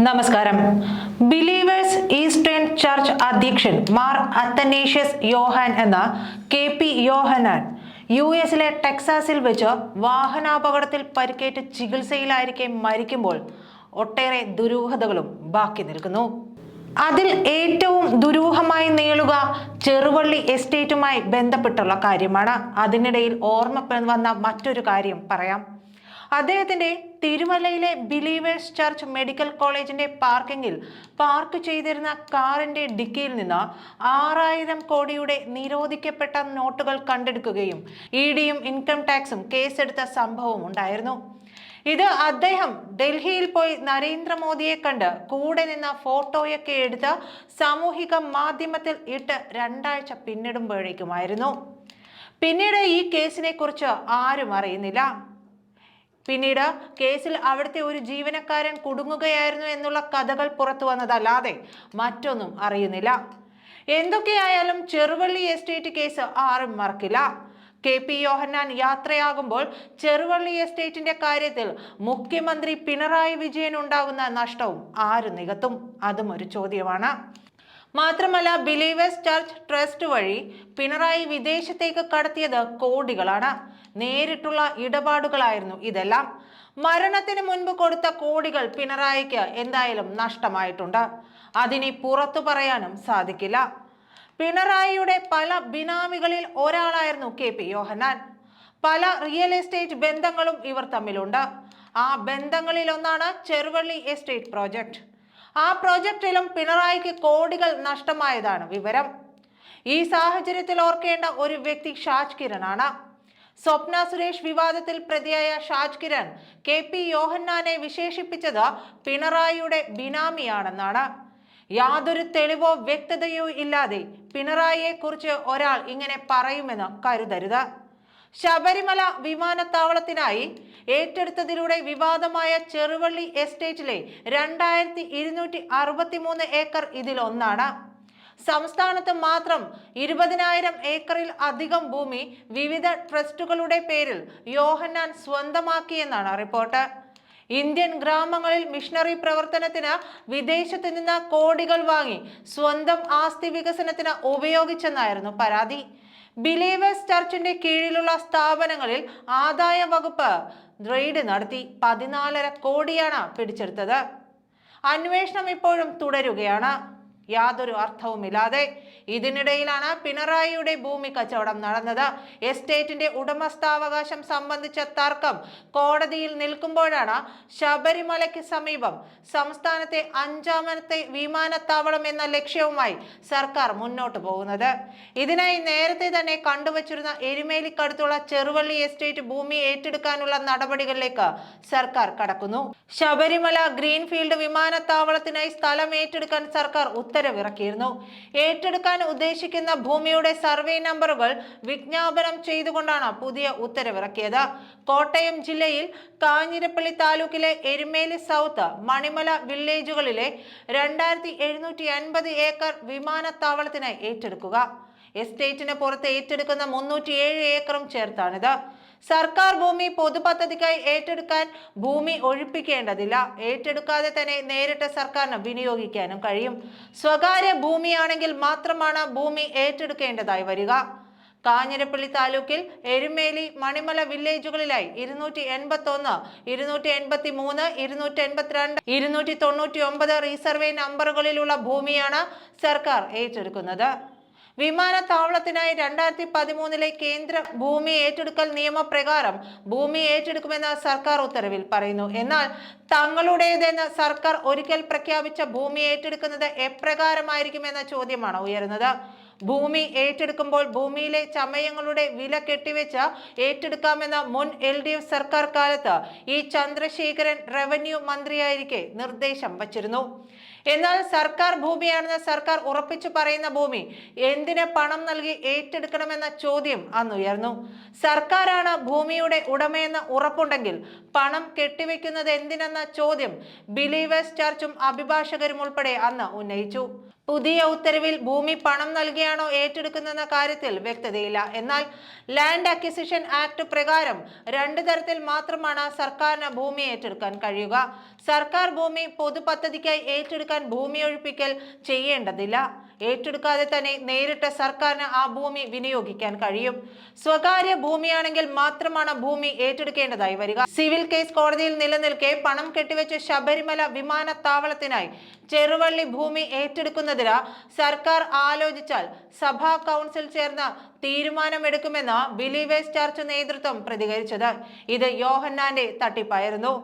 നമസ്കാരം. Believers Eastern Church അധ്യക്ഷൻ മാർ അത്തനേഷ്യസ് യോഹാൻ എന്ന കെ പി യോഹനാൻ യു എസിലെ ടെക്സാസിൽ വെച്ച് വാഹനാപകടത്തിൽ പരിക്കേറ്റ് ചികിത്സയിലായിരിക്കെ മരിക്കുമ്പോൾ ഒട്ടേറെ ദുരൂഹതകളും ബാക്കി നിൽക്കുന്നു. അതിൽ ഏറ്റവും ദുരൂഹമായി നീളുക ചെറുവള്ളി എസ്റ്റേറ്റുമായി ബന്ധപ്പെട്ടുള്ള കാര്യമാണ്. അതിനിടയിൽ ഓർമ്മ വന്ന മറ്റൊരു കാര്യം പറയാം. അദ്ദേഹത്തിന്റെ തിരുമലയിലെ ബിലീവേഴ്സ് ചർച്ച് മെഡിക്കൽ കോളേജിന്റെ പാർക്കിംഗിൽ പാർക്ക് ചെയ്തിരുന്ന കാറിന്റെ ഡിക്കിയിൽ നിന്ന് ആറായിരം കോടിയുടെ നിരോധിക്കപ്പെട്ട നോട്ടുകൾ കണ്ടെടുക്കുകയും ഇ ഡിയും ഇൻകം ടാക്സും കേസെടുത്ത സംഭവം ഉണ്ടായിരുന്നു. ഇത് അദ്ദേഹം ഡൽഹിയിൽ പോയി നരേന്ദ്രമോദിയെ കണ്ട് കൂടെ നിന്ന ഫോട്ടോയൊക്കെ എടുത്ത് സാമൂഹിക മാധ്യമത്തിൽ ഇട്ട് രണ്ടാഴ്ച പിന്നിടുമ്പോഴേക്കുമായിരുന്നു. പിന്നീട് ഈ കേസിനെ കുറിച്ച് ആരും അറിയുന്നില്ല. പിന്നീട് കേസിൽ അവിടുത്തെ ഒരു ജീവനക്കാരൻ കുടുങ്ങുകയായിരുന്നു എന്നുള്ള കഥകൾ പുറത്തു വന്നതല്ലാതെ മറ്റൊന്നും അറിയുന്നില്ല. എന്തൊക്കെയായാലും ചെറുവള്ളി എസ്റ്റേറ്റ് കേസ് ആരും മറക്കില്ല. കെ പി യോഹന്നാൻ യാത്രയാകുമ്പോൾ ചെറുവള്ളി എസ്റ്റേറ്റിന്റെ കാര്യത്തിൽ മുഖ്യമന്ത്രി പിണറായി വിജയൻ ഉണ്ടാകുന്ന നഷ്ടവും ആര് നികത്തും. അതും ഒരു ചോദ്യമാണ്. മാത്രമല്ല ബിലീവേഴ്സ് ചർച്ച് ട്രസ്റ്റ് വഴി പിണറായി വിദേശത്തേക്ക് കടത്തിയത് കോടികളാണ്. നേരിട്ടുള്ള ഇടപാടുകളായിരുന്നു ഇതെല്ലാം. മരണത്തിന് മുൻപ് കൊടുത്ത കോടികൾ പിണറായിക്ക് എന്തായാലും നഷ്ടമായിട്ടുണ്ട്. അതിനി പുറത്തു പറയാനും സാധിക്കില്ല. പിണറായിയുടെ പല ബിനാമികളിൽ ഒരാളായിരുന്നു കെ പി യോഹന്നാൻ. പല റിയൽ എസ്റ്റേറ്റ് ബന്ധങ്ങളും ഇവർ തമ്മിലുണ്ട്. ആ ബന്ധങ്ങളിൽ ഒന്നാണ് ചെറുവള്ളി എസ്റ്റേറ്റ് പ്രോജക്റ്റ് ആ പ്രോജക്റ്റിലും പിണറായിക്ക് കോടികൾ നഷ്ടമായതാണ് വിവരം. ഈ സാഹചര്യത്തിൽ ഓർക്കേണ്ട ഒരു വ്യക്തി ഷാജ് കിരണാണ് സ്വപ്ന സുരേഷ് വിവാദത്തിൽ പ്രതിയായ ഷാജ് കിരൺ കെ പി യോഹന്നാനെ വിശേഷിപ്പിച്ചത് പിണറായിയുടെ ബിനാമിയാണെന്നാണ്. യാതൊരു തെളിവോ വ്യക്തതയോ ഇല്ലാതെ പിണറായിയെ കുറിച്ച് ഒരാൾ ഇങ്ങനെ പറയുമെന്ന് കരുതരുത്. ശബരിമല വിമാനത്താവളത്തിനായി ഏറ്റെടുത്തതിലൂടെ വിവാദമായ ചെറുവള്ളി എസ്റ്റേറ്റിലെ രണ്ടായിരത്തി ഇരുന്നൂറ്റി അറുപത്തി മൂന്ന് ഏക്കർ ഇതിലൊന്നാണ്. സംസ്ഥാനത്ത് മാത്രം ഇരുപതിനായിരം ഏക്കറിൽ അധികം ഭൂമി വിവിധ ട്രസ്റ്റുകളുടെ പേരിൽ യോഹന്നാൻ സ്വന്തമാക്കിയെന്നാണ് റിപ്പോർട്ട്. ഇന്ത്യൻ ഗ്രാമങ്ങളിൽ മിഷണറി പ്രവർത്തനത്തിന് വിദേശത്ത് നിന്ന് കോടികൾ വാങ്ങി സ്വന്തം ആസ്തി വികസനത്തിന് ഉപയോഗിച്ചെന്നായിരുന്നു പരാതി. ബിലീവേഴ്സ് ചർച്ചിന്റെ കീഴിലുള്ള സ്ഥാപനങ്ങളിൽ ആദായ വകുപ്പ് റെയ്ഡ് നടത്തി പതിനാലര കോടിയാണ് പിടിച്ചെടുത്തത്. അന്വേഷണം ഇപ്പോഴും തുടരുകയാണ്. യാതൊരു അർത്ഥവുമില്ലാതെ ഇതിനിടയിലാണ് പിണറായിയുടെ ഭൂമി കച്ചവടം നടന്നത്. എസ്റ്റേറ്റിന്റെ ഉടമസ്ഥാവകാശം സംബന്ധിച്ച തർക്കം കോടതിയിൽ നിൽക്കുമ്പോഴാണ് ശബരിമലയ്ക്ക് സമീപം സംസ്ഥാനത്തെ അഞ്ചാമത്തെ വിമാനത്താവളം എന്ന ലക്ഷ്യവുമായി സർക്കാർ മുന്നോട്ട് പോകുന്നത്. ഇതിനായി നേരത്തെ തന്നെ കണ്ടുവച്ചിരുന്ന എരുമേലിക്കടുത്തുള്ള ചെറുവള്ളി എസ്റ്റേറ്റ് ഭൂമി ഏറ്റെടുക്കാനുള്ള നടപടികളിലേക്ക് സർക്കാർ കടക്കുന്നു. ശബരിമല ഗ്രീൻഫീൽഡ് വിമാനത്താവളത്തിനായി സ്ഥലം ഏറ്റെടുക്കാൻ സർക്കാർ ഉത്തരവിറക്കിയിരുന്നു. ഏറ്റെടുക്കാൻ ഉദ്ദേശിക്കുന്ന ഭൂമിയുടെ സർവേ നമ്പറുകൾ വിജ്ഞാപനം ചെയ്തുകൊണ്ടാണ് പുതിയ ഉത്തരവിറക്കിയത്. കോട്ടയം ജില്ലയിൽ കാഞ്ഞിരപ്പള്ളി താലൂക്കിലെ എരുമേലി സൗത്ത് മണിമല വില്ലേജുകളിലെ രണ്ടായിരത്തി എഴുന്നൂറ്റി അൻപത് ഏക്കർ വിമാനത്താവളത്തിന് ഏറ്റെടുക്കുക. എസ്റ്റേറ്റിന് പുറത്ത് ഏറ്റെടുക്കുന്ന മുന്നൂറ്റിയേഴ് ഏക്കറും ചേർത്താണിത് സർക്കാർ ഭൂമി പൊതുപദ്ധതിക്കായി ഏറ്റെടുക്കാൻ ഭൂമി ഒഴിപ്പിക്കേണ്ടതില്ല. ഏറ്റെടുക്കാതെ തന്നെ നേരിട്ട് സർക്കാരിന് വിനിയോഗിക്കാനും കഴിയും. സ്വകാര്യ ഭൂമിയാണെങ്കിൽ മാത്രമാണ് ഭൂമി ഏറ്റെടുക്കേണ്ടതായി വരിക. കാഞ്ഞിരപ്പള്ളി താലൂക്കിൽ എരുമേലി മണിമല വില്ലേജുകളിലായി ഇരുന്നൂറ്റി എൺപത്തി ഒന്ന് ഇരുന്നൂറ്റി എൺപത്തി മൂന്ന് ഇരുന്നൂറ്റി എൺപത്തിരണ്ട് ഇരുന്നൂറ്റി തൊണ്ണൂറ്റി ഒമ്പത് റീസർവേ നമ്പറുകളിലുള്ള ഭൂമിയാണ് സർക്കാർ ഏറ്റെടുക്കുന്നത്. വിമാനത്താവളത്തിനായി രണ്ടായിരത്തി പതിമൂന്നിലെ കേന്ദ്ര ഭൂമി ഏറ്റെടുക്കൽ നിയമപ്രകാരം ഭൂമി ഏറ്റെടുക്കുമെന്ന് സർക്കാർ ഉത്തരവിൽ പറയുന്നു. എന്നാൽ തങ്ങളുടേതെന്ന് സർക്കാർ ഒരിക്കൽ പ്രഖ്യാപിച്ച ഭൂമി ഏറ്റെടുക്കുന്നത് എപ്രകാരമായിരിക്കുമെന്ന ചോദ്യമാണ് ഉയരുന്നത്. ഭൂമി ഏറ്റെടുക്കുമ്പോൾ ഭൂമിയിലെ ചമയങ്ങളുടെ വില കെട്ടിവെച്ച് ഏറ്റെടുക്കാമെന്ന മുൻ എൽ ഡി എഫ് സർക്കാർ കാലത്ത് ഈ ചന്ദ്രശേഖരൻ റവന്യൂ മന്ത്രിയായിരിക്കെ നിർദ്ദേശം വച്ചിരുന്നു. എന്നാൽ സർക്കാർ ഭൂമിയാണെന്ന് സർക്കാർ ഉറപ്പിച്ചു പറയുന്ന ഭൂമി എന്തിന് പണം നൽകി ഏറ്റെടുക്കണമെന്ന ചോദ്യം അന്നുയർന്നു സർക്കാരാണ് ഭൂമിയുടെ ഉടമയെന്ന് ഉറപ്പുണ്ടെങ്കിൽ പണം കെട്ടിവെക്കുന്നത് എന്തിനെന്ന ചോദ്യം ബിലീവേഴ്സ് ചർച്ചും അഭിഭാഷകരും ഉൾപ്പെടെ അന്ന് ഉന്നയിച്ചു. പുതിയ ഉത്തരവിൽ ഭൂമി പണം നൽകിയാണോ ഏറ്റെടുക്കുന്നെന്ന കാര്യത്തിൽ വ്യക്തതയില്ല. എന്നാൽ ലാൻഡ് അക്വിസിഷൻ ആക്ട് പ്രകാരം രണ്ട് തരത്തിൽ മാത്രമാണ് സർക്കാരിന് ഭൂമി ഏറ്റെടുക്കാൻ കഴിയുക. സർക്കാർ ഭൂമി പൊതുപദ്ധതിക്കായി ഏറ്റെടുക്കാൻ ഭൂമി ഒഴിപ്പിക്കൽ ചെയ്യേണ്ടതില്ല. ഏറ്റെടുക്കാതെ തന്നെ നേരിട്ട് സർക്കാരിന് ആ ഭൂമി വിനിയോഗിക്കാൻ കഴിയും. സ്വകാര്യ ഭൂമിയാണെങ്കിൽ മാത്രമാണ് ഭൂമി ഏറ്റെടുക്കേണ്ടതായി വരിക. സിവിൽ കേസ് കോടതിയിൽ നിലനിൽക്കെ പണം കെട്ടിവെച്ച് ശബരിമല വിമാനത്താവളത്തിനായി ചെറുവള്ളി ഭൂമി ഏറ്റെടുക്കുന്നതിന് സർക്കാർ ആലോചിച്ചാൽ സഭാ കൗൺസിൽ ചേർന്ന തീരുമാനമെടുക്കുമെന്ന് ബിലീവേഴ്സ് ചർച്ച് നേതൃത്വം പ്രതികരിച്ചത്. ഇത് യോഹന്നാന്റെ തട്ടിപ്പായിരുന്നു.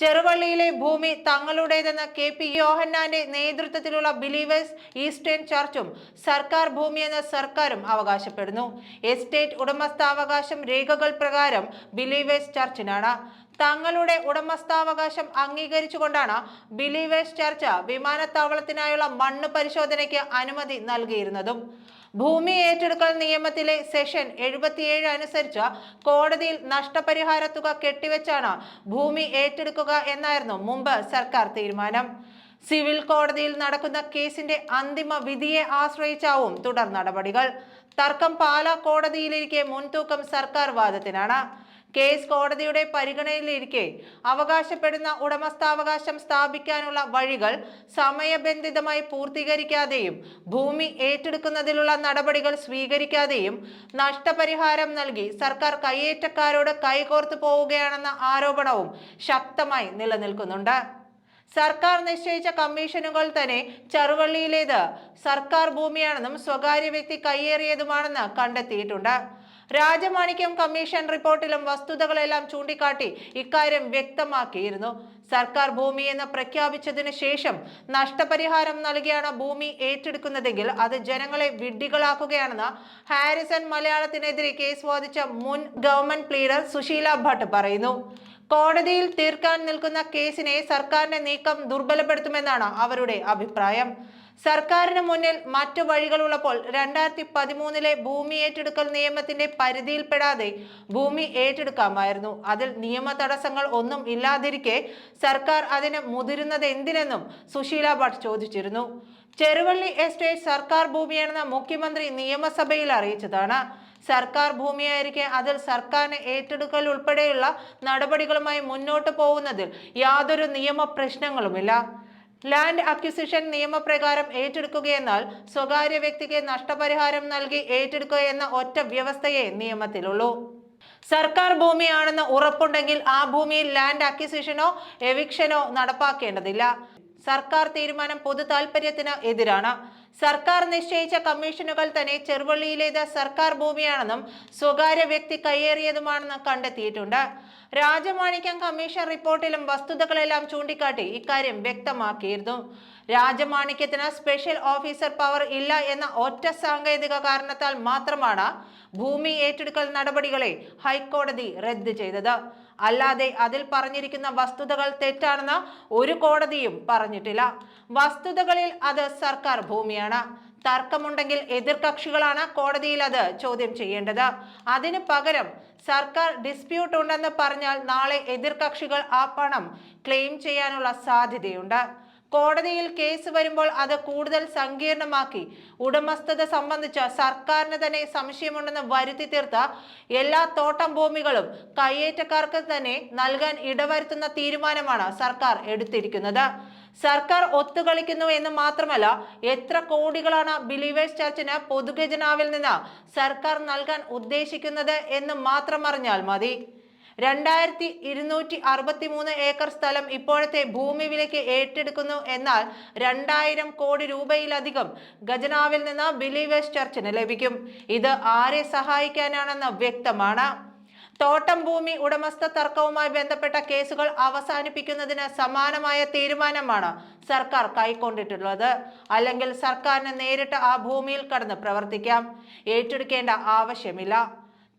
ചെറുവള്ളിയിലെ ഭൂമി തങ്ങളുടേതെന്ന കെ പി യോഹന്നാന്റെ നേതൃത്വത്തിലുള്ള ബിലീവേഴ്സ് ഈസ്റ്റേൺ ചർച്ചും സർക്കാർ ഭൂമിയെന്ന് സർക്കാരും അവകാശപ്പെടുന്നു. എസ്റ്റേറ്റ് ഉടമസ്ഥാവകാശം രേഖകൾ പ്രകാരം ബിലീവേഴ്സ് ചർച്ചിനാണ്. തങ്ങളുടെ ഉടമസ്ഥാവകാശം അംഗീകരിച്ചുകൊണ്ടാണ് ബിലീവേഴ്സ് ചർച്ച വിമാനത്താവളത്തിനായുള്ള മണ്ണ് പരിശോധനയ്ക്ക് അനുമതി നൽകിയിരുന്നതും. ഭൂമി ഏറ്റെടുക്കൽ നിയമത്തിലെ സെഷൻ എഴുപത്തിയേഴ് അനുസരിച്ച് കോടതിയിൽ നഷ്ടപരിഹാര തുക കെട്ടിവെച്ചാണ് ഭൂമി ഏറ്റെടുക്കുക എന്നായിരുന്നു മുമ്പ് സർക്കാർ തീരുമാനം. സിവിൽ കോടതിയിൽ നടക്കുന്ന കേസിന്റെ അന്തിമ വിധിയെ ആശ്രയിച്ചാവും തുടർ നടപടികൾ. തർക്കം പാലാ കോടതിയിലിരിക്കെ മുൻതൂക്കം സർക്കാർ വാദത്തിനാണ്. കേസ് കോടതിയുടെ പരിഗണനയിലിരിക്കെ അവകാശപ്പെടുന്ന ഉടമസ്ഥാവകാശം സ്ഥാപിക്കാനുള്ള വഴികൾ സമയബന്ധിതമായി പൂർത്തീകരിക്കാതെയും ഭൂമി ഏറ്റെടുക്കുന്നതിലുള്ള നടപടികൾ സ്വീകരിക്കാതെയും നഷ്ടപരിഹാരം നൽകി സർക്കാർ കയ്യേറ്റക്കാരോട് കൈകോർത്ത് പോവുകയാണെന്ന ആരോപണവും ശക്തമായി നിലനിൽക്കുന്നുണ്ട്. സർക്കാർ നിശ്ചയിച്ച കമ്മീഷനുകൾ തന്നെ ചെറുവള്ളിയിലേത്. സർക്കാർ ഭൂമിയാണെന്നും സ്വകാര്യ വ്യക്തി കയ്യേറിയതുമാണെന്ന് കണ്ടെത്തിയിട്ടുണ്ട്. രാജമാണിക്യം കമ്മീഷൻ റിപ്പോർട്ടിലും വസ്തുതകളെല്ലാം ചൂണ്ടിക്കാട്ടി ഇക്കാര്യം വ്യക്തമാക്കിയിരുന്നു. സർക്കാർ ഭൂമി എന്ന് പ്രഖ്യാപിച്ചതിനു ശേഷം നഷ്ടപരിഹാരം നൽകിയാണ് ഭൂമി ഏറ്റെടുക്കുന്നതെങ്കിൽ അത് ജനങ്ങളെ വിഡ്ഢികളാക്കുകയാണെന്ന് ഹാരിസൺ മലയാളത്തിനെതിരെ കേസ് വാദിച്ച മുൻ ഗവൺമെന്റ് പ്ലീഡർ സുശീല ഭട്ട് പറയുന്നു. കോടതിയിൽ തീർക്കാൻ നിൽക്കുന്ന കേസിനെ സർക്കാരിന്റെ നീക്കം ദുർബലപ്പെടുത്തുമെന്നാണ് അവരുടെ അഭിപ്രായം. സർക്കാരിന് മുന്നിൽ മറ്റു വഴികളുള്ളപ്പോൾ രണ്ടായിരത്തി പതിമൂന്നിലെ ഭൂമി ഏറ്റെടുക്കൽ നിയമത്തിന്റെ പരിധിയിൽപ്പെടാതെ ഭൂമി ഏറ്റെടുക്കാമായിരുന്നു. അതിൽ നിയമ തടസ്സങ്ങൾ ഒന്നും ഇല്ലാതിരിക്കെ സർക്കാർ അതിന് മുതിരുന്നത് എന്തിനെന്നും സുശീല ഭട്ട് ചോദിച്ചിരുന്നു. ചെറുവള്ളി എസ്റ്റേറ്റ് സർക്കാർ ഭൂമിയാണെന്ന് മുഖ്യമന്ത്രി നിയമസഭയിൽ അറിയിച്ചതാണ്. സർക്കാർ ഭൂമിയായിരിക്കെ അതിൽ സർക്കാരിന് ഏറ്റെടുക്കൽ ഉൾപ്പെടെയുള്ള നടപടികളുമായി മുന്നോട്ട് പോകുന്നതിൽ യാതൊരു നിയമ പ്രശ്നങ്ങളുമില്ല. ലാൻഡ് അക്വിസിഷൻ നിയമപ്രകാരം ഏറ്റെടുക്കുകയെന്നാൽ സ്വകാര്യ വ്യക്തിക്ക് നഷ്ടപരിഹാരം നൽകി ഏറ്റെടുക്കുക എന്ന ഒറ്റ വ്യവസ്ഥയെ നിയമത്തിലുള്ളൂ. സർക്കാർ ഭൂമിയാണെന്ന് ഉറപ്പുണ്ടെങ്കിൽ ആ ഭൂമിയിൽ ലാൻഡ് അക്വിസിഷനോ എവിക്ഷനോ നടപ്പാക്കേണ്ടതില്ല. സർക്കാർ തീരുമാനം പൊതു താൽപര്യത്തിന് എതിരാണ്. സർക്കാർ നിശ്ചയിച്ച കമ്മീഷനുകൾ തന്നെ ചെറുവള്ളിയിലേത് സർക്കാർ ഭൂമിയാണെന്നും സ്വകാര്യ വ്യക്തി കയ്യേറിയതുമാണെന്നും കണ്ടെത്തിയിട്ടുണ്ട്. രാജമാണിക്യം കമ്മീഷൻ റിപ്പോർട്ടിലും വസ്തുതകളെല്ലാം ചൂണ്ടിക്കാട്ടി ഇക്കാര്യം വ്യക്തമാക്കിയിരുന്നു. രാജമാണിക്യത്തിന് സ്പെഷ്യൽ ഓഫീസർ പവർ ഇല്ല എന്ന ഒറ്റ സാങ്കേതിക കാരണത്താൽ മാത്രമാണ് ഭൂമി ഏറ്റെടുക്കൽ നടപടികളെ ഹൈക്കോടതി റദ്ദ് ചെയ്തത്. അല്ലാതെ അതിൽ പറഞ്ഞിരിക്കുന്ന വസ്തുതകൾ തെറ്റാണെന്ന് ഒരു കോടതിയും പറഞ്ഞിട്ടില്ല. വസ്തുതകളിൽ അത് സർക്കാർ ഭൂമിയാണ്. തർക്കമുണ്ടെങ്കിൽ എതിർകക്ഷികളാണ് കോടതിയിൽ അത് ചോദ്യം ചെയ്യേണ്ടത്. അതിന് പകരം സർക്കാർ ഡിസ്പ്യൂട്ട് ഉണ്ടെന്ന് പറഞ്ഞാൽ നാളെ എതിർകക്ഷികൾ ആ പണം ക്ലെയിം ചെയ്യാനുള്ള സാധ്യതയുണ്ട്. കോടതിയിൽ കേസ് വരുമ്പോൾ അത് കൂടുതൽ സങ്കീർണമാക്കി. ഉടമസ്ഥത സംബന്ധിച്ച് സർക്കാരിന് തന്നെ സംശയമുണ്ടെന്ന് വരുത്തി തീർത്ത എല്ലാ തോട്ടം ഭൂമികളും കയ്യേറ്റക്കാർക്ക് തന്നെ നൽകാൻ ഇടവരുത്തുന്ന തീരുമാനമാണ് സർക്കാർ എടുത്തിരിക്കുന്നത്. സർക്കാർ ഒത്തുകളിക്കുന്നു എന്ന് മാത്രമല്ല എത്ര കോടികളാണ് ബിലീവേഴ്സ് ചർച്ചിന് പൊതുഖജനാവിൽ നിന്ന് സർക്കാർ നൽകാൻ ഉദ്ദേശിക്കുന്നത് എന്ന് മാത്രം അറിഞ്ഞാൽ മതി. രണ്ടായിരത്തി ഇരുന്നൂറ്റി അറുപത്തി മൂന്ന് ഏക്കർ സ്ഥലം ഇപ്പോഴത്തെ ഭൂമി വിലയ്ക്ക് ഏറ്റെടുക്കുന്നു എന്നാൽ രണ്ടായിരം കോടി രൂപയിലധികം ഖജനാവിൽ നിന്ന് ബിലീവേഴ്സ് ചർച്ചിന് ലഭിക്കും. ഇത് ആരെ സഹായിക്കാനാണെന്ന് വ്യക്തമാണ്. തോട്ടം ഭൂമി ഉടമസ്ഥ തർക്കവുമായി ബന്ധപ്പെട്ട കേസുകൾ അവസാനിപ്പിക്കുന്നതിന് സമാനമായ തീരുമാനമാണ് സർക്കാർ കൈക്കൊണ്ടിട്ടുള്ളത്. അല്ലെങ്കിൽ സർക്കാരിന് നേരിട്ട് ആ ഭൂമിയിൽ കടന്ന് പ്രവർത്തിക്കാം. ഏറ്റെടുക്കേണ്ട ആവശ്യമില്ല.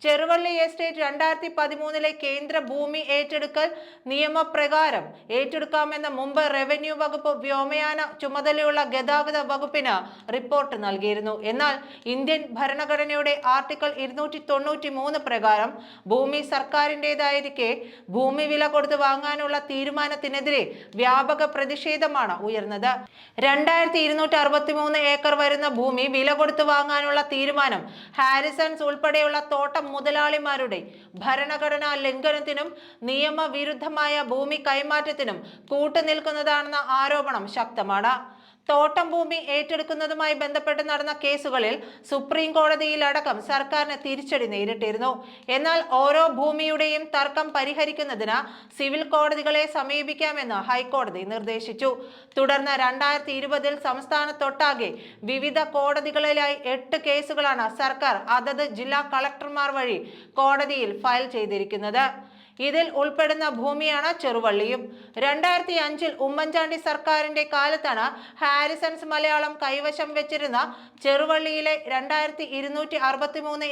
ചെറുവള്ളി എസ്റ്റേറ്റ് രണ്ടായിരത്തി പതിമൂന്നിലെ കേന്ദ്ര ഭൂമി ഏറ്റെടുക്കൽ നിയമപ്രകാരം ഏറ്റെടുക്കാമെന്ന മുമ്പ് റവന്യൂ വകുപ്പ് വ്യോമയാന ചുമതലയുള്ള ഗതാഗത വകുപ്പിന് റിപ്പോർട്ട് നൽകിയിരുന്നു. എന്നാൽ ഇന്ത്യൻ ഭരണഘടനയുടെ ആർട്ടിക്കിൾ ഇരുന്നൂറ്റി തൊണ്ണൂറ്റി മൂന്ന് പ്രകാരം ഭൂമി സർക്കാരിന്റെതായിരിക്കെ ഭൂമി വില കൊടുത്ത് വാങ്ങാനുള്ള തീരുമാനത്തിനെതിരെ വ്യാപക പ്രതിഷേധമാണ് ഉയർന്നത്. രണ്ടായിരത്തി ഇരുന്നൂറ്റി അറുപത്തി മൂന്ന് ഏക്കർ വരുന്ന ഭൂമി വില കൊടുത്ത് വാങ്ങാനുള്ള തീരുമാനം ഹാരിസൺസ് ഉൾപ്പെടെയുള്ള തോട്ടം മുതലാളിമാരുടെ ഭരണഘടനാ ലംഘനത്തിനും നിയമവിരുദ്ധമായ ഭൂമി കൈമാറ്റത്തിനും കൂട്ടുനിൽക്കുന്നതാണെന്ന ആരോപണം ശക്തമാണ്. തോട്ടം ഭൂമി ഏറ്റെടുക്കുന്നതുമായി ബന്ധപ്പെട്ട് നടന്ന കേസുകളിൽ സുപ്രീം കോടതിയിലടക്കം സർക്കാരിന് തിരിച്ചടി നേരിട്ടിരുന്നു. എന്നാൽ ഓരോ ഭൂമിയുടെയും തർക്കം പരിഹരിക്കുന്നതിന് സിവിൽ കോടതികളെ സമീപിക്കാമെന്ന് ഹൈക്കോടതി നിർദ്ദേശിച്ചു. തുടർന്ന് രണ്ടായിരത്തി ഇരുപതിൽ സംസ്ഥാനത്തൊട്ടാകെ വിവിധ കോടതികളിലായി എട്ട് കേസുകളാണ് സർക്കാർ അതത് ജില്ലാ കളക്ടർമാർ വഴി കോടതിയിൽ ഫയൽ ചെയ്തിരിക്കുന്നത്. ഇതിൽ ഉൾപ്പെടുന്ന ഭൂമിയാണ് ചെറുവള്ളിയും. രണ്ടായിരത്തി അഞ്ചിൽ ഉമ്മൻചാണ്ടി സർക്കാരിന്റെ കാലത്താണ് ഹാരിസൺസ് മലയാളം കൈവശം വെച്ചിരുന്ന ചെറുവള്ളിയിലെ രണ്ടായിരത്തി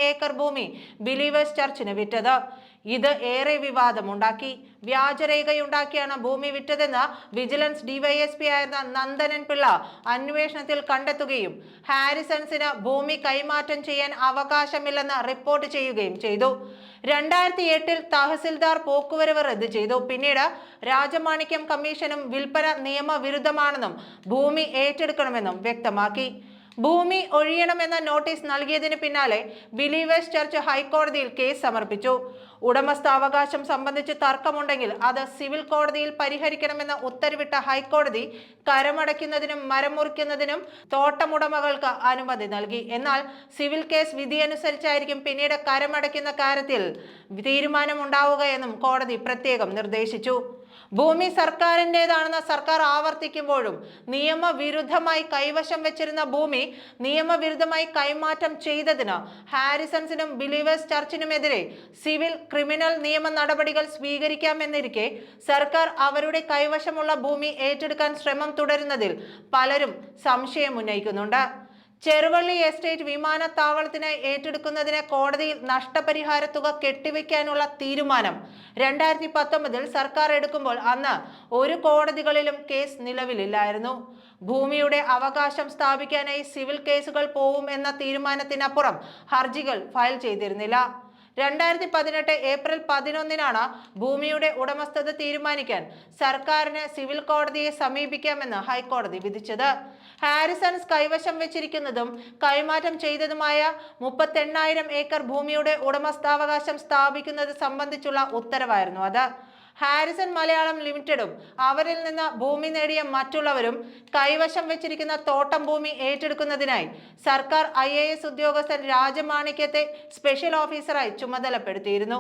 ഏക്കർ ഭൂമി ബിലീവേഴ്സ് ചർച്ചിന് വിറ്റത്. ഇത് ഏറെ വിവാദമുണ്ടാക്കി. വ്യാജരേഖയുണ്ടാക്കിയാണ് ഭൂമി വിറ്റതെന്ന് വിജിലൻസ് ഡിവൈഎസ്പി ആയിരുന്ന നന്ദനൻ പിള്ള അന്വേഷണത്തിൽ കണ്ടെത്തുകയും ഹാരിസൺസിന് ഭൂമി കൈമാറ്റം ചെയ്യാൻ അവകാശമില്ലെന്ന് റിപ്പോർട്ട് ചെയ്യുകയും ചെയ്തു. രണ്ടായിരത്തി എട്ടിൽ തഹസിൽദാർ പോക്കുവരവ് റദ്ദ് ചെയ്തു. പിന്നീട് രാജമാണിക്യം കമ്മീഷനും വിൽപ്പന നിയമവിരുദ്ധമാണെന്നും ഭൂമി ഏറ്റെടുക്കണമെന്നും വ്യക്തമാക്കി. ഭൂമി ഒഴിയണമെന്ന നോട്ടീസ് നൽകിയതിന് പിന്നാലെ ബിലീവേഴ്സ് ചർച്ച് ഹൈക്കോടതിയിൽ കേസ് സമർപ്പിച്ചു. ഉടമസ്ഥാവകാശം സംബന്ധിച്ച് തർക്കമുണ്ടെങ്കിൽ അത് സിവിൽ കോടതിയിൽ പരിഹരിക്കണമെന്ന ഉത്തരവിട്ട ഹൈക്കോടതി കരമടയ്ക്കുന്നതിനും മരം മുറിക്കുന്നതിനും തോട്ടമുടമകൾക്ക് അനുമതി നൽകി. എന്നാൽ സിവിൽ കേസ് വിധിയനുസരിച്ചായിരിക്കും പിന്നീട് കരമടയ്ക്കുന്ന കാര്യത്തിൽ തീരുമാനമുണ്ടാവുകയെന്നും കോടതി പ്രത്യേകം നിർദ്ദേശിച്ചു. ഭൂമി സർക്കാരിന്റെതാണെന്ന് സർക്കാർ ആവർത്തിക്കുമ്പോഴും നിയമവിരുദ്ധമായി കൈവശം വെച്ചിരുന്ന ഭൂമി നിയമവിരുദ്ധമായി കൈമാറ്റം ചെയ്തതിന് ഹാരിസൺസിനും ബിലീവേഴ്സ് ചർച്ചിനുമെതിരെ സിവിൽ ക്രിമിനൽ നിയമ നടപടികൾ സ്വീകരിക്കാമെന്നിരിക്കെ സർക്കാർ അവരുടെ കൈവശമുള്ള ഭൂമി ഏറ്റെടുക്കാൻ ശ്രമം തുടരുന്നതിൽ പലരും സംശയം ഉന്നയിക്കുന്നുണ്ട്. ചെറുവള്ളി എസ്റ്റേറ്റ് വിമാനത്താവളത്തിന് ഏറ്റെടുക്കുന്നതിന് കോടതിയിൽ നഷ്ടപരിഹാര തുക കെട്ടിവെക്കാനുള്ള തീരുമാനം രണ്ടായിരത്തി പത്തൊമ്പതിൽ സർക്കാർ എടുക്കുമ്പോൾ അന്ന് ഒരു കോടതികളിലും കേസ് നിലവിലില്ലായിരുന്നു. ഭൂമിയുടെ അവകാശം സ്ഥാപിക്കാനായി സിവിൽ കേസുകൾ പോവും എന്ന തീരുമാനത്തിനപ്പുറം ഹർജികൾ ഫയൽ ചെയ്തിരുന്നില്ല. രണ്ടായിരത്തി പതിനെട്ട് ഏപ്രിൽ പതിനൊന്നിനാണ് ഭൂമിയുടെ ഉടമസ്ഥത തീരുമാനിക്കാൻ സർക്കാരിന് സിവിൽ കോടതിയെ സമീപിക്കാമെന്ന് ഹൈക്കോടതി വിധിച്ചത്. ഹാരിസൺസ് കൈവശം വെച്ചിരിക്കുന്നതും കൈമാറ്റം ചെയ്തതുമായ മുപ്പത്തെണ്ണായിരം ഏക്കർ ഭൂമിയുടെ ഉടമസ്ഥാവകാശം സ്ഥാപിക്കുന്നത് സംബന്ധിച്ചുള്ള ഉത്തരവായിരുന്നു അത്. ഹാരിസൺ മലയാളം ലിമിറ്റഡും അവരിൽ നിന്ന് ഭൂമി നേടിയ മറ്റുള്ളവരും കൈവശം വെച്ചിരിക്കുന്ന തോട്ടം ഭൂമി ഏറ്റെടുക്കുന്നതിനായി സർക്കാർ ഐ ഉദ്യോഗസ്ഥൻ രാജമാണിക്യത്തെ സ്പെഷ്യൽ ഓഫീസറായി ചുമതലപ്പെടുത്തിയിരുന്നു.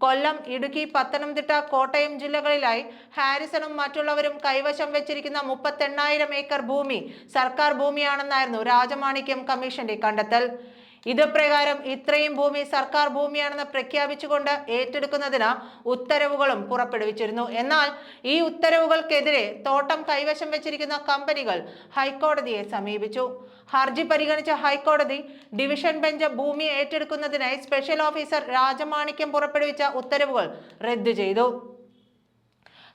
കൊല്ലം ഇടുക്കി പത്തനംതിട്ട കോട്ടയം ജില്ലകളിലായി ഹാരിസണും മറ്റുള്ളവരും കൈവശം വെച്ചിരിക്കുന്ന മുപ്പത്തെണ്ണായിരം ഏക്കർ ഭൂമി സർക്കാർ ഭൂമിയാണെന്നായിരുന്നു രാജമാണിക്യം കമ്മീഷന്റെ കണ്ടെത്തൽ. ഇത് പ്രകാരം ഇത്രയും ഭൂമി സർക്കാർ ഭൂമിയാണെന്ന് പ്രഖ്യാപിച്ചുകൊണ്ട് ഏറ്റെടുക്കുന്നതിന് ഉത്തരവുകളും പുറപ്പെടുവിച്ചിരുന്നു. എന്നാൽ ഈ ഉത്തരവുകൾക്കെതിരെ തോട്ടം കൈവശം വെച്ചിരിക്കുന്ന കമ്പനികൾ ഹൈക്കോടതിയെ സമീപിച്ചു. ഹർജി പരിഗണിച്ച ഹൈക്കോടതി ഡിവിഷൻ ബെഞ്ച് ഭൂമി ഏറ്റെടുക്കുന്നതിനായി സ്പെഷ്യൽ ഓഫീസർ രാജമാണിക്യം പുറപ്പെടുവിച്ച ഉത്തരവുകൾ റദ്ദു ചെയ്തു.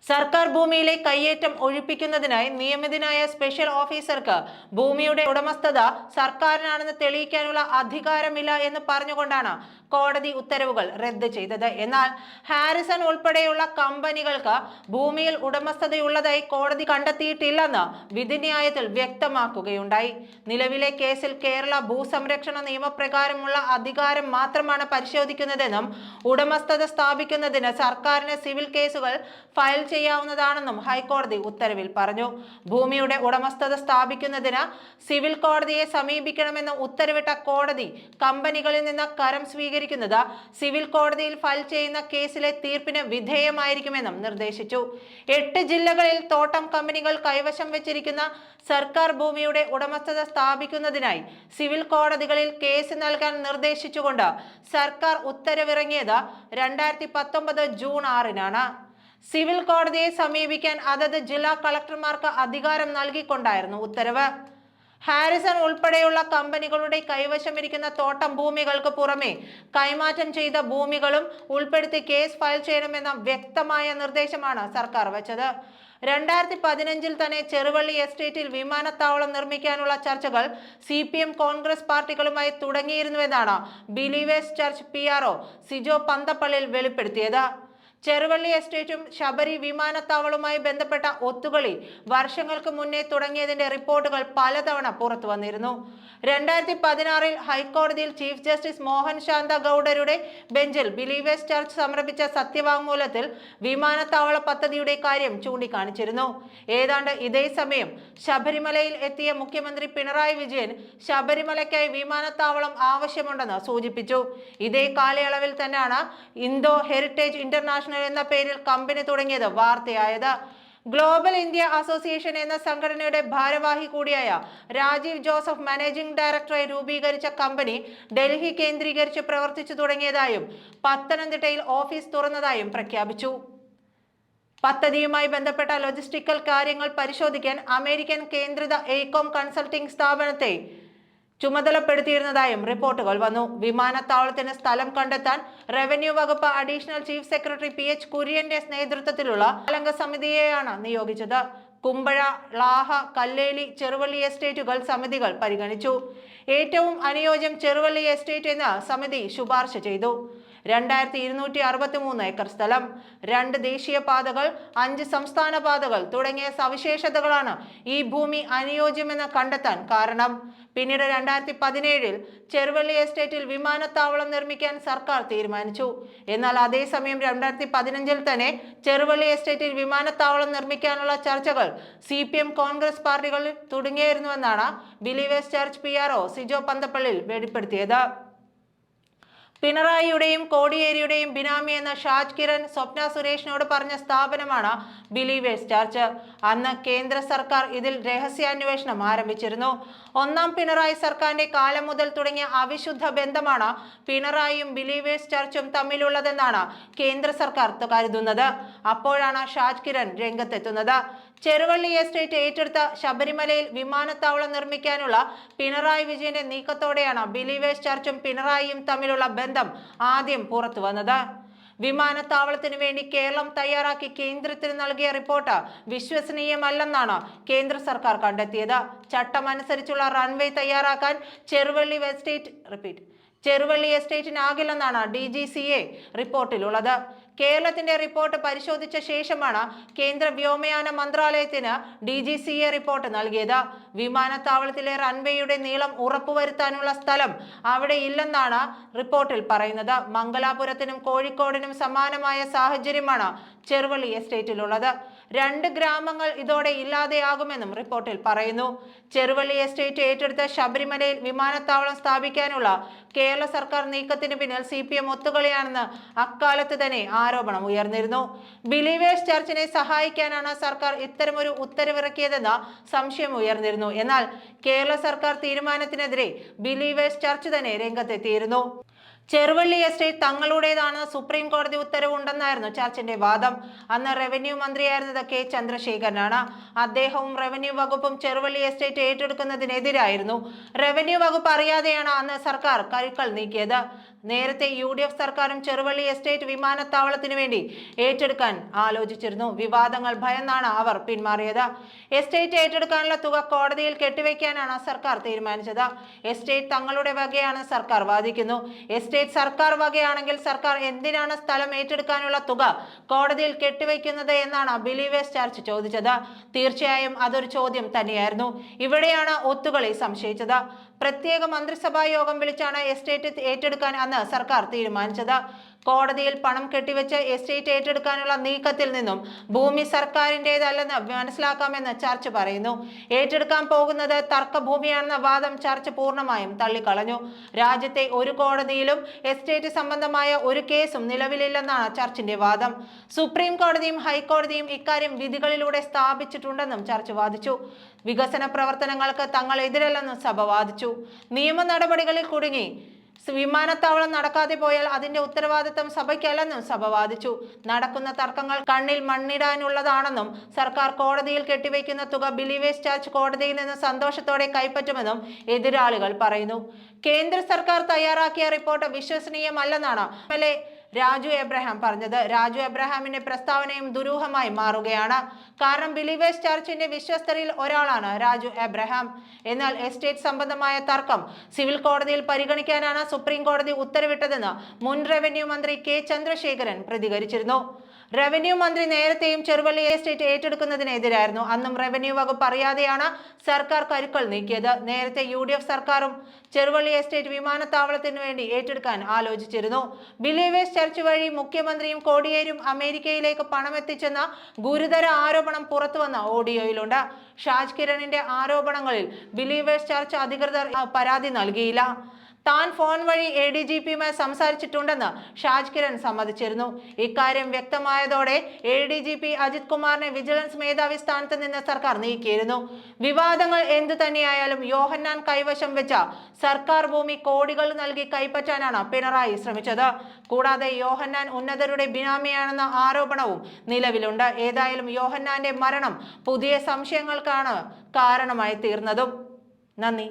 സർക്കാർ ഭൂമിയിലെ കയ്യേറ്റം ഒഴിപ്പിക്കുന്നതിനായി നിയമിതനായ സ്പെഷ്യൽ ഓഫീസർക്ക് ഭൂമിയുടെ ഉടമസ്ഥത സർക്കാരിനാണെന്ന് തെളിയിക്കാനുള്ള അധികാരമില്ല എന്ന് പറഞ്ഞുകൊണ്ടാണ് കോടതി ഉത്തരവുകൾ റദ്ദ് ചെയ്തത്. എന്നാൽ ഹാരിസൺ ഉൾപ്പെടെയുള്ള കമ്പനികൾക്ക് ഭൂമിയിൽ ഉടമസ്ഥതയുള്ളതായി കോടതി കണ്ടെത്തിയിട്ടില്ലെന്ന് വിധിന്യായത്തിൽ വ്യക്തമാക്കുകയുണ്ടായി. നിലവിലെ കേസിൽ കേരള ഭൂസംരക്ഷണ നിയമപ്രകാരമുള്ള അധികാരം മാത്രമാണ് പരിശോധിക്കുന്നതെന്നും ഉടമസ്ഥത സ്ഥാപിക്കുന്നതിന് സർക്കാരിന് സിവിൽ കേസുകൾ ഫയൽ ചെയ്യാവുന്നതാണെന്നും ഹൈക്കോടതി ഉത്തരവിൽ പറഞ്ഞു. ഭൂമിയുടെ ഉടമസ്ഥത സ്ഥാപിക്കുന്നതിന് സിവിൽ കോടതിയെ സമീപിക്കണമെന്ന് ഉത്തരവിട്ട കോടതി കമ്പനികളിൽ നിന്ന് കരം സ്വീകരിക്കുന്നത് സിവിൽ കോടതിയിൽ ഫയൽ ചെയ്യുന്ന കേസിലെ തീർപ്പിന് വിധേയമായിരിക്കുമെന്നും നിർദ്ദേശിച്ചു. എട്ട് ജില്ലകളിൽ തോട്ടം കമ്പനികൾ കൈവശം വെച്ചിരിക്കുന്ന സർക്കാർ ഭൂമിയുടെ ഉടമസ്ഥത സ്ഥാപിക്കുന്നതിനായി സിവിൽ കോടതികളിൽ കേസ് നൽകാൻ നിർദ്ദേശിച്ചുകൊണ്ട് സർക്കാർ ഉത്തരവിറങ്ങിയത് രണ്ടായിരത്തി പത്തൊമ്പത് ജൂൺ ആറിനാണ്. സിവിൽ കോടതിയെ സമീപിക്കാൻ അതത് ജില്ലാ കളക്ടർമാർക്ക് അധികാരം നൽകിക്കൊണ്ടായിരുന്നു ഉത്തരവ്. ഹാരിസൺ ഉൾപ്പെടെയുള്ള കമ്പനികളുടെ കൈവശമിരിക്കുന്ന തോട്ടം ഭൂമികൾക്ക് പുറമെ കൈമാറ്റം ചെയ്ത ഭൂമികളും ഉൾപ്പെടുത്തി കേസ് ഫയൽ ചെയ്യണമെന്ന വ്യക്തമായ നിർദ്ദേശമാണ് സർക്കാർ വച്ചത്. രണ്ടായിരത്തി പതിനഞ്ചിൽ തന്നെ ചെറുവള്ളി എസ്റ്റേറ്റിൽ വിമാനത്താവളം നിർമ്മിക്കാനുള്ള ചർച്ചകൾ സി പി എം കോൺഗ്രസ് പാർട്ടികളുമായി തുടങ്ങിയിരുന്നുവെന്നാണ് Believers Church P R Sijo പന്തപ്പള്ളിയിൽ വെളിപ്പെടുത്തിയത്. ചെറുവള്ളി എസ്റ്റേറ്റും ശബരി വിമാനത്താവളവുമായി ബന്ധപ്പെട്ട ഒത്തുകളി വർഷങ്ങൾക്ക് മുന്നേ തുടങ്ങിയതിന്റെ റിപ്പോർട്ടുകൾ പലതവണ പുറത്തു വന്നിരുന്നു. രണ്ടായിരത്തി പതിനാറിൽ ഹൈക്കോടതിയിൽ ചീഫ് ജസ്റ്റിസ് മോഹൻ ശാന്ത ഗൌഡരുടെ ബെഞ്ചിൽ ബിലീവേഴ്സ് ചർച്ച് സമർപ്പിച്ച സത്യവാങ്മൂലത്തിൽ വിമാനത്താവള പദ്ധതിയുടെ കാര്യം ചൂണ്ടിക്കാണിച്ചിരുന്നു. ഏതാണ്ട് ഇതേ സമയം ശബരിമലയിൽ എത്തിയ മുഖ്യമന്ത്രി പിണറായി വിജയൻ ശബരിമലയ്ക്കായി വിമാനത്താവളം ആവശ്യമുണ്ടെന്ന് സൂചിപ്പിച്ചു. ഇതേ കാലയളവിൽ തന്നെയാണ് ഇന്തോ ഹെറിറ്റേജ് ഇന്റർനാഷണൽ എന്ന പേരിൽ കമ്പനി തുടങ്ങിയത് വാർത്തയായത്. ഗ്ലോബൽ ഇന്ത്യ അസോസിയേഷൻ എന്ന സംഘടനയുടെ ഭാരവാഹി കൂടിയായ രാജീവ് ജോസഫ് മാനേജിംഗ് ഡയറക്ടറായി രൂപീകരിച്ച കമ്പനി ഡൽഹി കേന്ദ്രീകരിച്ച് പ്രവർത്തിച്ചു തുടങ്ങിയതായും പത്തനംതിട്ടയിൽ ഓഫീസ് തുറന്നതായും പ്രഖ്യാപിച്ചു. പദ്ധതിയുമായി ബന്ധപ്പെട്ട ലോജിസ്റ്റിക്കൽ കാര്യങ്ങൾ പരിശോധിക്കാൻ അമേരിക്കൻ കേന്ദ്രിത എയ്കോം കൺസൾട്ടിംഗ് സ്ഥാപനത്തെ ചുമതലപ്പെടുത്തിയിരുന്നതായും റിപ്പോർട്ടുകൾ വന്നു. വിമാനത്താവളത്തിന് സ്ഥലം കണ്ടെത്താൻ റവന്യൂ വകുപ്പ് additional chief secretary P H കുര്യന്റെ നേതൃത്വത്തിലുള്ള നാലംഗ സമിതിയെയാണ് നിയോഗിച്ചത്. കുമ്പഴ ളാഹ കല്ലേലി ചെറുവള്ളി എസ്റ്റേറ്റുകൾ സമിതികൾ പരിഗണിച്ചു. ഏറ്റവും അനുയോജ്യം ചെറുവള്ളി എസ്റ്റേറ്റ് എന്ന് സമിതി ശുപാർശ ചെയ്തു. രണ്ടായിരത്തി ഇരുന്നൂറ്റി അറുപത്തി മൂന്ന് ഏക്കർ സ്ഥലം. രണ്ട് ദേശീയ പാതകൾ അഞ്ച് സംസ്ഥാന പാതകൾ തുടങ്ങിയ സവിശേഷതകളാണ് ഈ ഭൂമി അനുയോജ്യമെന്ന് കണ്ടെത്താൻ കാരണം. പിന്നീട് രണ്ടായിരത്തി പതിനേഴിൽ ചെറുവള്ളി എസ്റ്റേറ്റിൽ വിമാനത്താവളം നിർമ്മിക്കാൻ സർക്കാർ തീരുമാനിച്ചു. എന്നാൽ അതേസമയം രണ്ടായിരത്തി പതിനഞ്ചിൽ തന്നെ ചെറുവള്ളി എസ്റ്റേറ്റിൽ വിമാനത്താവളം നിർമ്മിക്കാനുള്ള ചർച്ചകൾ സി പി എം കോൺഗ്രസ് പാർട്ടികളിൽ തുടങ്ങിയിരുന്നുവെന്നാണ് Believers Church P R Sijo Panthappallil വെളിപ്പെടുത്തിയത്. പിണറായിയുടെയും കോടിയേരിയുടെയും ബിനാമി എന്ന ഷാജ് കിരൺ സ്വപ്ന സുരേഷിനോട് പറഞ്ഞ സ്ഥാപനമാണ് ബിലീവേഴ്സ് ചർച്ച് അന്ന് കേന്ദ്ര സർക്കാർ ഇതിൽ രഹസ്യാന്വേഷണം ആരംഭിച്ചിരുന്നു. ഒന്നാം പിണറായി സർക്കാരിന്റെ കാലം മുതൽ തുടങ്ങിയ അവിശുദ്ധ ബന്ധമാണ് പിണറായിയും ബിലീവേഴ്സ് ചർച്ചും തമ്മിലുള്ളതെന്നാണ് കേന്ദ്ര സർക്കാർ കരുതുന്നത്. അപ്പോഴാണ് ഷാജ് കിരൺ രംഗത്തെത്തുന്നത്. ചെറുവള്ളി എസ്റ്റേറ്റ് ഏറ്റെടുത്ത ശബരിമലയിൽ വിമാനത്താവളം നിർമ്മിക്കാനുള്ള പിണറായി വിജയന്റെ നീക്കത്തോടെയാണ് ബിലീവേഴ്സ് ചർച്ചും പിണറായിയും തമ്മിലുള്ള ബന്ധം ആദ്യം പുറത്തു വന്നത്. വിമാനത്താവളത്തിനു വേണ്ടി കേരളം തയ്യാറാക്കി കേന്ദ്രത്തിന് നൽകിയ റിപ്പോർട്ട് വിശ്വസനീയമല്ലെന്നാണ് കേന്ദ്ര സർക്കാർ കണ്ടെത്തിയത്. ചട്ടമനുസരിച്ചുള്ള റൺവേ തയ്യാറാക്കാൻ ചെറുവള്ളി എസ്റ്റേറ്റ് റിപ്പീറ്റ് ചെറുവള്ളി എസ്റ്റേറ്റിനാകില്ലെന്നാണ് ഡി ജി സി എ റിപ്പോർട്ടിലുള്ളത്. കേരളത്തിന്റെ റിപ്പോർട്ട് പരിശോധിച്ച ശേഷമാണ് കേന്ദ്ര വ്യോമയാന മന്ത്രാലയത്തിന് D G C A report നൽകിയത്. വിമാനത്താവളത്തിലെ റൺവേയുടെ നീളം ഉറപ്പുവരുത്താനുള്ള സ്ഥലം അവിടെ ഇല്ലെന്നാണ് റിപ്പോർട്ടിൽ പറയുന്നത്. മംഗലാപുരത്തിനും കോഴിക്കോടിനും സമാനമായ സാഹചര്യമാണ് ചെറുവള്ളി എസ്റ്റേറ്റിലുള്ളത്. രണ്ട് ഗ്രാമങ്ങൾ ഇതോടെ ഇല്ലാതെയാകുമെന്നും റിപ്പോർട്ടിൽ പറയുന്നു. ചെറുവള്ളി എസ്റ്റേറ്റ് ഏറ്റെടുത്ത ശബരിമലയിൽ വിമാനത്താവളം സ്ഥാപിക്കാനുള്ള കേരള സർക്കാർ നീക്കത്തിന് പിന്നിൽ സി പി എം ഒത്തുകളിയാണെന്ന് അക്കാലത്ത് തന്നെ ആരോപണം ഉയർന്നിരുന്നു. ബിലീവേഴ്സ് ചർച്ചിനെ സഹായിക്കാനാണ് സർക്കാർ ഇത്തരമൊരു ഉത്തരവിറക്കിയതെന്ന സംശയം ഉയർന്നിരുന്നു. എന്നാൽ കേരള സർക്കാർ തീരുമാനത്തിനെതിരെ ബിലീവേഴ്സ് ചർച്ച് തന്നെ രംഗത്തെത്തിയിരുന്നു. ചെറുവള്ളി എസ്റ്റേറ്റ് തങ്ങളുടേതാണ്. സുപ്രീം കോടതി ഉത്തരവുണ്ടെന്നായിരുന്നു ചർച്ചിന്റെ വാദം. അന്ന് റവന്യൂ മന്ത്രിയായിരുന്നത് കെ ചന്ദ്രശേഖരനാണ്. അദ്ദേഹവും റവന്യൂ വകുപ്പും ചെറുവള്ളി എസ്റ്റേറ്റ് ഏറ്റെടുക്കുന്നതിനെതിരായിരുന്നു. റവന്യൂ വകുപ്പ് അറിയാതെയാണ് അന്ന് സർക്കാർ കരുക്കൾ നീക്കിയത്. നേരത്തെ യു ഡി എഫ് സർക്കാരും ചെറുവള്ളി എസ്റ്റേറ്റ് വിമാനത്താവളത്തിനു വേണ്ടി ഏറ്റെടുക്കാൻ ആലോചിച്ചിരുന്നു. വിവാദങ്ങൾ ഭയന്നാണ് അവർ പിന്മാറിയത്. എസ്റ്റേറ്റ് ഏറ്റെടുക്കാനുള്ള തുക കോടതിയിൽ കെട്ടിവെക്കാനാണ് സർക്കാർ തീരുമാനിച്ചത്. എസ്റ്റേറ്റ് തങ്ങളുടെ വകയാണ് സർക്കാർ വാദിക്കുന്നു. എസ്റ്റേറ്റ് സർക്കാർ വകയാണെങ്കിൽ സർക്കാർ എന്തിനാണ് സ്ഥലം ഏറ്റെടുക്കാനുള്ള തുക കോടതിയിൽ കെട്ടിവെക്കുന്നത് എന്നാണ് ബിലീവേഴ്സ് ചർച്ച് ചോദിച്ചത്. തീർച്ചയായും അതൊരു ചോദ്യം തന്നെയായിരുന്നു. ഇവിടെയാണ് ഒത്തുകളി സംശയിച്ചത്. പ്രത്യേക മന്ത്രിസഭാ യോഗം വിളിച്ചാണ് എസ്റ്റേറ്റ് ഏറ്റെടുക്കാൻ അന്ന് സർക്കാർ തീരുമാനിച്ചത്. കോടതിയിൽ പണം കെട്ടിവെച്ച് എസ്റ്റേറ്റ് ഏറ്റെടുക്കാനുള്ള നീക്കത്തിൽ നിന്നും ഭൂമി സർക്കാരിന്റെതല്ലെന്ന് മനസ്സിലാക്കാമെന്ന് ചർച്ച പറയുന്നു. ഏറ്റെടുക്കാൻ പോകുന്നത് തർക്കഭൂമിയാണെന്ന വാദം ചർച്ച പൂർണമായും തള്ളിക്കളഞ്ഞു. രാജ്യത്തെ ഒരു കോടതിയിലും എസ്റ്റേറ്റ് സംബന്ധമായ ഒരു കേസും നിലവിലില്ലെന്നാണ് ചർച്ചിന്റെ വാദം. സുപ്രീം കോടതിയും ഹൈക്കോടതിയും ഇക്കാര്യം വിധികളിലൂടെ സ്ഥാപിച്ചിട്ടുണ്ടെന്നും ചർച്ച വാദിച്ചു. വികസന പ്രവർത്തനങ്ങൾക്ക് തങ്ങൾ എതിരല്ലെന്നും സഭ വാദിച്ചു. നിയമ നടപടികളിൽ കുടുങ്ങി വിമാനത്താവളം നടക്കാതെ പോയാൽ അതിന്റെ ഉത്തരവാദിത്തം സഭയ്ക്കല്ലെന്നും സഭ വാദിച്ചു. നടക്കുന്ന തർക്കങ്ങൾ കണ്ണിൽ മണ്ണിടാനുള്ളതാണെന്നും സർക്കാർ കോടതിയിൽ കെട്ടിവെക്കുന്ന തുക ബിലീവേഴ്സ് ചാർജ് കോടതിയിൽ നിന്ന് സന്തോഷത്തോടെ കൈപ്പറ്റുമെന്നും എതിരാളികൾ പറയുന്നു. കേന്ദ്ര സർക്കാർ തയ്യാറാക്കിയ റിപ്പോർട്ട് വിശ്വസനീയമല്ലെന്നാണ്. എം രാജു എബ്രഹാം പറഞ്ഞത്. രാജു എബ്രഹാമിന്റെ പ്രസ്താവനയും ദുരൂഹമായി മാറുകയാണ്. കാരണം ബിലീവേഴ്സ് ചർച്ചിന്റെ വിശ്വസ്തരിൽ ഒരാളാണ് രാജു എബ്രഹാം. എന്നാൽ എസ്റ്റേറ്റ് സംബന്ധമായ തർക്കം സിവിൽ കോടതിയിൽ പരിഗണിക്കാനാണ് സുപ്രീം കോടതി ഉത്തരവിട്ടതെന്ന് മുൻ റവന്യൂ മന്ത്രി കെ ചന്ദ്രശേഖരൻ പ്രതികരിച്ചിരുന്നു. റവന്യൂ മന്ത്രി നേരത്തെയും ചെറുവള്ളി എസ്റ്റേറ്റ് ഏറ്റെടുക്കുന്നതിനെതിരായിരുന്നു. അന്നും റവന്യൂ വകുപ്പ് അറിയാതെയാണ് സർക്കാർ കരുക്കൾ നീക്കിയത്. നേരത്തെ യു ഡി എഫ് സർക്കാരും ചെറുവള്ളി എസ്റ്റേറ്റ് വിമാനത്താവളത്തിന് വേണ്ടി ഏറ്റെടുക്കാൻ ആലോചിച്ചിരുന്നു. ബിലീവേഴ്സ് ചർച്ച് വഴി മുഖ്യമന്ത്രിയും കോടിയേരും അമേരിക്കയിലേക്ക് പണമെത്തിച്ചെന്ന ഗുരുതര ആരോപണം പുറത്തുവന്ന ഓഡിയോയിലുണ്ട്. ഷാജ് കിരണിന്റെ ആരോപണങ്ങളിൽ ബിലീവേഴ്സ് ചർച്ച് അധികൃതർ പരാതി നൽകിയില്ല. താൻ ഫോൺ വഴി എ ഡി ജി പിയുമായി സംസാരിച്ചിട്ടുണ്ടെന്ന് ഷാജ് കിരൺ സമ്മതിച്ചിരുന്നു. ഇക്കാര്യം വ്യക്തമായതോടെ A D G P Ajith കുമാറിനെ വിജിലൻസ് മേധാവി സ്ഥാനത്ത് നിന്ന് സർക്കാർ നീക്കിയിരുന്നു. വിവാദങ്ങൾ എന്തു തന്നെയായാലും യോഹന്നാൻ കൈവശം വെച്ച സർക്കാർ ഭൂമി കോടികൾ നൽകി കൈപ്പറ്റാനാണ് പിണറായി ശ്രമിച്ചത്. കൂടാതെ യോഹന്നാൻ ഉന്നതരുടെ ബിനാമിയാണെന്ന ആരോപണവും നിലവിലുണ്ട്. ഏതായാലും യോഹന്നാന്റെ മരണം പുതിയ സംശയങ്ങൾക്കാണ് കാരണമായി തീർന്നതും. നന്ദി.